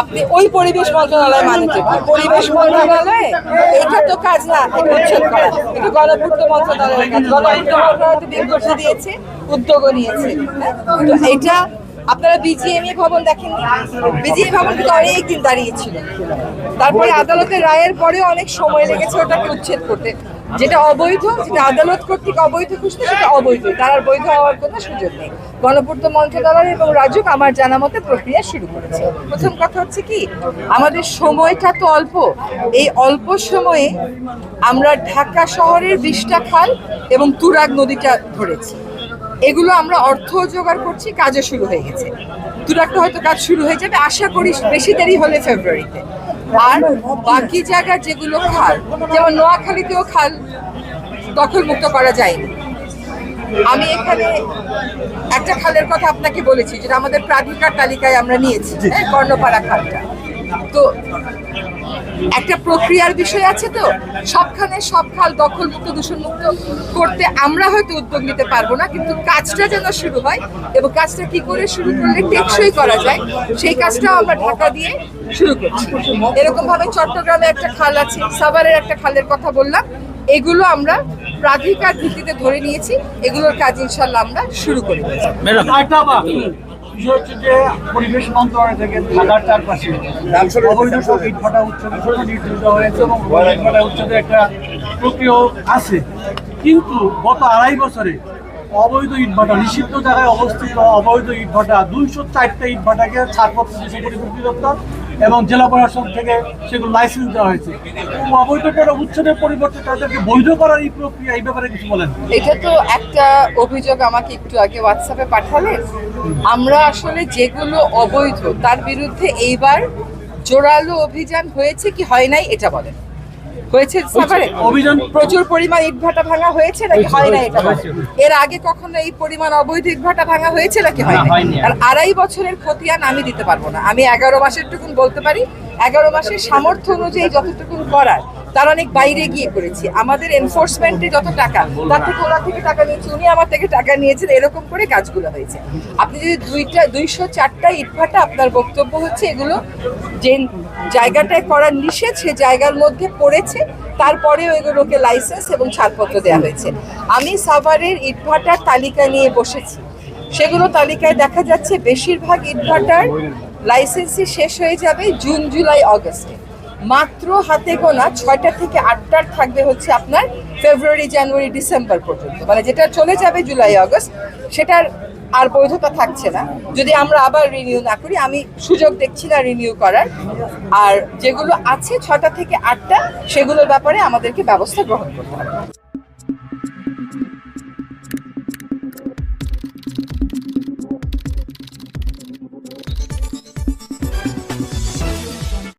আপনি ওই পরিবেশ মন্ত্রণালয় মানে কি? পরিবেশ মন্ত্রণালয়ে এটা তো কাজ না উচ্ছেদ করা। এটা গণপূর্ত মন্ত্রণালয়ের কাজ। গণপূর্ত মন্ত্রণালয় তো বিজ্ঞপ্তি দিয়েছে উদ্যোগও নিয়েছে। হ্যাঁ? তো এটা আপনারা বিজিএমই ভবন দেখেননি? বিজিএম ভবন কিন্তু অনেক দিন দাঁড়িয়েছিল তারপরে আদালতের রায়ের পরেও অনেক সময় লেগেছে ওটাকে উচ্ছেদ করতে। যেটা অবৈধ, যেটা আদালত কর্তৃক অবৈধ খুঁজতে, সেটা অবৈধ। তার আর বৈধ হওয়ার কোনো সুযোগ নেই। গণপূর্ত মন্ত্রণালয় এবং রাজ্য আমার জানা মতে প্রক্রিয়া শুরু করেছে। প্রথম কথা হচ্ছে কি, আমাদের সময়টা তো অল্প। এই অল্প সময়ে আমরা ঢাকা শহরের বিশটা খাল এবং তুরাগ নদীটা ধরেছি। এগুলো আমরা অর্থ জোগাড় করছি, কাজও শুরু হয়ে গেছে। তুরাগটা হয়তো কাজ শুরু হয়ে যাবে। আশা করি বেশি দেরি হলে ফেব্রুয়ারিতে। আর বাকি জায়গা যেগুলো খাল যেমন নোয়াখালীতেও খাল দখল মুক্ত করা যায়নি। আমি এখানে একটা খালের কথা আপনাকে বলেছি যেটা আমাদের প্রাধিকার তালিকায় আমরা নিয়েছি হ্যাঁ কর্ণপাড়া খালটা। তো একটা প্রক্রিয়ার বিষয় আছে তো সবখানে সব খাল দখল মুক্ত দূষণ মুক্ত করতে আমরা হয়তো উদ্যোগ নিতে পারব না কিন্তু কাজটা যেন শুরু হয় এবং কাজটা কি করে শুরু করলে টেকসই করা যায় সেই কাজটাও আমরা ঢাকা দিয়ে শুরু করছি। এরকম ভাবে চট্টগ্রামে একটা খাল আছে সাভারের একটা খালের কথা বললাম এগুলো আমরা প্রাধিকার ভিত্তিতে ধরে নিয়েছি এগুলোর কাজ ইনশাল্লাহ আমরা শুরু করে বিষয় হচ্ছে যে পরিবেশ মন্ত্রণালয় থেকে ঢাকার চারপাশে অবৈধ উচ্ছেদের জন্য নির্দেশ দেওয়া হয়েছে এবং ইটভাটা উচ্ছেদের একটা প্রক্রিয়া আছে। কিন্তু গত আড়াই বছরে অবৈধ ইটভাটা নিষিদ্ধ জায়গায় অবস্থিত অবৈধ ইটভাটা দুইশো চারটা ইটভাটাকে ছাড়পত্র দিয়েছে পরিবেশ দপ্তর এবং জেলা প্রশাসন থেকে সেগুলো লাইসেন্স দেওয়া হয়েছে। অবৈধ করে উচ্ছেদের পরিবর্তে তাদেরকে বৈধ করার এই প্রক্রিয়া এই ব্যাপারে কিছু বলেন? এটা তো একটা অভিযোগ আমাকে একটু আগে হোয়াটসঅ্যাপে পাঠালেন। আমরা আসলে যেগুলো অবৈধ তার বিরুদ্ধে এইবার জোরালো অভিযান হয়েছে কি হয় নাই এটা বলেন। হয়েছে সাভারে? অভিযান- প্রচুর পরিমাণ ইটভাটা ভাঙা হয়েছে নাকি হয় না এটা এর আগে কখনো এই পরিমাণ অবৈধ ইটভাটা ভাঙা হয়েছে নাকি হয় না আর আড়াই বছরের খতিয়ান আমি দিতে পারব না। আমি এগারো মাসের টুকুন বলতে পারি এগারো মাসের সামর্থ্য অনুযায়ী যতটুকুন করার তার অনেক বাইরে গিয়ে করেছি। আমাদের এনফোর্সমেন্টে যত টাকা, তার থেকে ওনার থেকে টাকা নিয়েছে, উনি আমার থেকে টাকা নিয়েছেন, এরকম করে কাজগুলো হয়েছে। আপনি যদি দুইটা, দুইশো চারটা ইটভাটা আপনার বক্তব্য হচ্ছে, এগুলো যে জায়গাটায় করার নিষেধ, সে জায়গার মধ্যে পড়েছে, তারপরেও এগুলোকে লাইসেন্স এবং ছাড়পত্র দেওয়া হয়েছে। আমি সাভারের ইটভাটার তালিকা নিয়ে বসেছি। সেগুলো তালিকায় দেখা যাচ্ছে, বেশিরভাগ ইটভাটার লাইসেন্সই শেষ হয়ে যাবে জুন, জুলাই, অগস্টে। মাত্র হাতে গোনা ছয়টা থেকে আটটার থাকবে হচ্ছে আপনার ফেব্রুয়ারি জানুয়ারি ডিসেম্বর পর্যন্ত। মানে যেটা চলে যাবে জুলাই আগস্ট সেটার আর বৈধতা থাকছে না। যদি আমরা আবার রিনিউ না করি, আমি সুযোগ দেখছি না রিনিউ করার। আর যেগুলো আছে ছটা থেকে আটটা, সেগুলোর ব্যাপারে আমাদেরকে ব্যবস্থা গ্রহণ করতে হবে।